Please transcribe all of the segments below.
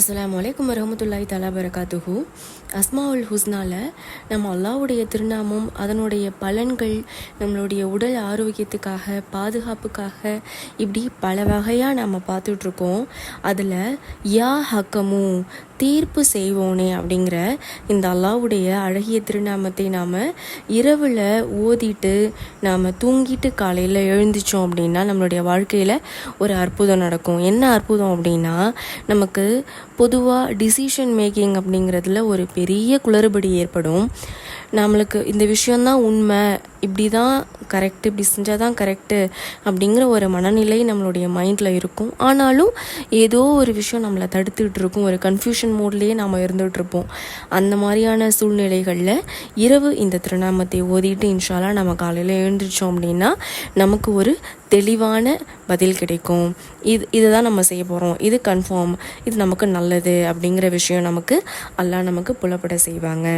அஸ்லாம் வலைக்கம் வரமத்துல்லாய் தலா பரகாத்துஹு அஸ்மாவுல் ஹுஸ்னால நம்ம அல்லாஹ்வுடைய திருநாமம் அதனுடைய பலன்கள் நம்மளுடைய உடல் ஆரோக்கியத்துக்காக பாதுகாப்புக்காக இப்படி பல வகையாக நம்ம பார்த்துட்ருக்கோம். அதில் யா ஹக்கமு தீர்ப்பு செய்வோனே அப்படிங்கிற இந்த அல்லாஹ்வுடைய அழகிய திருநாமத்தை நாம் இரவில் ஓதிட்டு நாம் தூங்கிட்டு காலையில் எழுந்திச்சோம் அப்படின்னா நம்மளுடைய வாழ்க்கையில் ஒரு அற்புதம் நடக்கும். என்ன அற்புதம் அப்படின்னா நமக்கு பொதுவாக டிசிஷன் மேக்கிங் அப்படிங்கிறதுல ஒரு பெரிய குளறுபடி ஏற்படும். நம்மளுக்கு இந்த விஷயந்தான் உண்மை. இப்படி தான் கரெக்டு இப்படி செஞ்சால் தான் கரெக்டு அப்படிங்கிற ஒரு மனநிலை நம்மளுடைய மைண்டில் இருக்கும். ஆனாலும் ஏதோ ஒரு விஷயம் நம்மளை தடுத்துக்கிட்டு இருக்கும். ஒரு கன்ஃபியூஷன் மோட்லேயே நாம் இருந்துகிட்ருப்போம் அந்த மாதிரியான சூழ்நிலைகளில் இரவு இந்த திருநாமத்தை ஓதிட்டு இன்ஷாலாக நம்ம காலையில் எழுந்திரிச்சோம் அப்படின்னா நமக்கு ஒரு தெளிவான பதில் கிடைக்கும். இது இதை தான் நம்ம செய்ய போகிறோம் இது கன்ஃபார்ம் இது நமக்கு நல்லது அப்படிங்கிற விஷயம் நமக்கு அல்லாஹ் நமக்கு புலப்பட செய்வாங்க.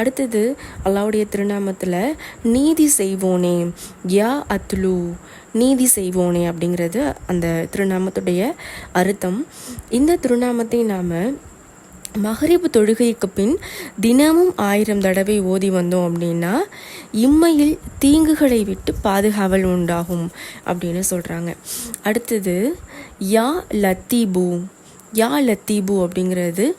அடுத்தது அல்லாவுடைய திருநாமத்தில் நீதி செய்வோனே யா அத்லு நீதி செய்வோனே அப்படிங்கிறது அந்த திருநாமத்துடைய அர்த்தம். இந்த திருநாமத்தை நாம் மகரிபு தொழுகைக்கு பின் தினமும் ஆயிரம் தடவை ஓதி வந்தோம் அப்படின்னா இம்மையில் தீங்குகளை விட்டு பாதுகாவல் உண்டாகும் அப்படின்னு சொல்கிறாங்க அடுத்தது யா லத்தீபு. யா லத்தீபு அப்படிங்கிறது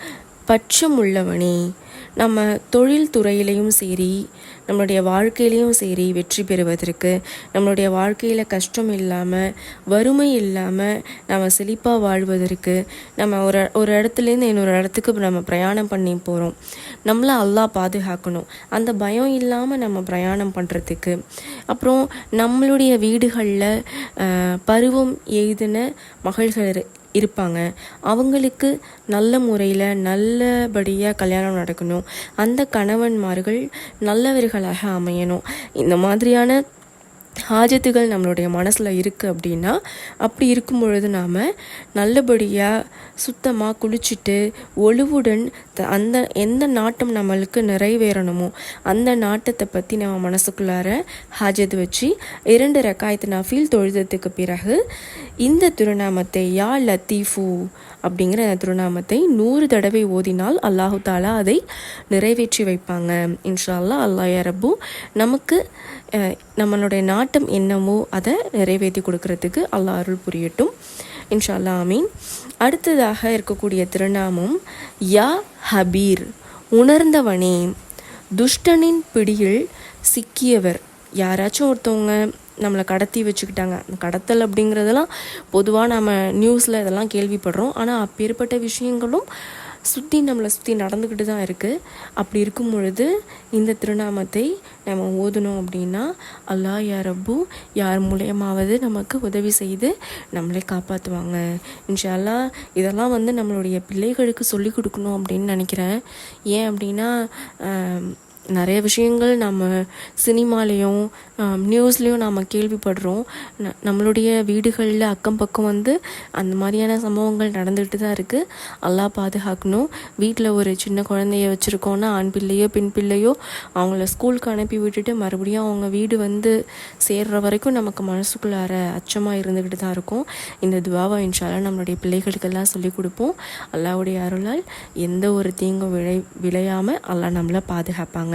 பட்சம் உள்ளவனே நம்ம தொழில் துறையிலையும் சரி நம்மளுடைய வாழ்க்கையிலையும் சரி வெற்றி பெறுவதற்கு நம்மளுடைய வாழ்க்கையில் கஷ்டம் இல்லாமல் வறுமை இல்லாமல் நம்ம செழிப்பாக வாழ்வதற்கு நம்ம ஒரு ஒரு இடத்துலேருந்து இன்னொரு இடத்துக்கு நம்ம பிரயாணம் பண்ணி போகிறோம் நம்மளை அல்லா பாதுகாக்கணும். அந்த பயம் இல்லாமல் நம்ம பிரயாணம் பண்ணுறதுக்கு அப்புறம் நம்மளுடைய வீடுகளில் பருவம் எய்தின மகள்கள் இருப்பாங்க. அவங்களுக்கு நல்ல முறையில் நல்லபடியாக கல்யாணம் நடக்கணும். அந்த கணவன்மார்கள் நல்லவர்களாக அமையணும். இந்த மாதிரியான ஆஜத்துகள் நம்மளுடைய மனசில் இருக்குது அப்படின்னா அப்படி இருக்கும் பொழுது நாம் நல்லபடியாக சுத்தமாக குளிச்சுட்டு ஒழுவுடன் அந்த எந்த நாட்டம் நம்மளுக்கு நிறைவேறணுமோ அந்த நாட்டத்தை பற்றி நம்ம மனசுக்குள்ளார ஹாஜத் வச்சு இரண்டு ரக்காயத்து நஃபீல் தொழுதத்துக்கு பிறகு இந்த திருநாமத்தை யா லத்தீஃபு அப்படிங்கிற அந்த திருநாமத்தை நூறு தடவை ஓதினால் அல்லாஹு தாலா அதை நிறைவேற்றி வைப்பாங்க. இன்ஷா அல்லா அல்லாஹ் நமக்கு நம்மளுடைய நாட்டம் என்னமோ அதை நிறைவேற்றி கொடுக்கறதுக்கு அல்லாஹ் அருள் புரியட்டும். இன்ஷா அல்லாஹ் ஆமீன். அடுத்ததாக இருக்கக்கூடிய திருநாமம் யா ஹபீர் உணர்ந்தவனே. துஷ்டனின் பிடியில் சிக்கியவர். யாராச்சும் ஒருத்தவங்க நம்மளை கடத்தி வச்சுக்கிட்டாங்க. அந்த கடத்தல் அப்படிங்கிறதெல்லாம் பொதுவாக நம்ம நியூஸில் இதெல்லாம் கேள்விப்படுறோம். ஆனால் அப்பேற்பட்ட விஷயங்களும் சுற்றி நம்மளை சுற்றி நடந்துக்கிட்டு தான் இருக்குது அப்படி இருக்கும் பொழுது இந்த திருநாமத்தை நம்ம ஓதணும் அப்படின்னா அல்லாஹ் யா ரப்பு யார் மூலியமாவது நமக்கு உதவி செய்து நம்மளை காப்பாற்றுவாங்க இன்ஷால்லா அல்லாஹ் இதெல்லாம் வந்து நம்மளுடைய பிள்ளைகளுக்கு சொல்லிக் கொடுக்கணும் அப்படின்னு நினைக்கிறேன். ஏன் அப்படின்னா நிறைய விஷயங்கள் நம்ம சினிமாலேயும் நியூஸ்லேயும் நாம் கேள்விப்படுறோம். ந- நம்மளுடைய வீடுகளில் அக்கம் பக்கம் வந்து அந்த மாதிரியான சம்பவங்கள் நடந்துகிட்டு தான் இருக்குது எல்லாம் பாதுகாக்கணும். வீட்டில் ஒரு சின்ன குழந்தைய வச்சுருக்கோன்னா ஆண் பிள்ளையோ பெண் பிள்ளையோ அவங்கள ஸ்கூலுக்கு அனுப்பி விட்டுட்டு மறுபடியும் அவங்க வீடு வந்து சேர்கிற வரைக்கும் நமக்கு மனசுக்குள்ளார அச்சமாக இருந்துக்கிட்டு தான் இருக்கும். இந்த துவாவை இன்ஷால்லா நம்மளுடைய பிள்ளைகளுக்கெல்லாம் சொல்லிக் கொடுப்போம். அல்லாவுடைய அருளால் எந்த ஒரு தீங்கும் விளை விளையாமல் எல்லாம் நம்மளை பாதுகாப்பாங்க.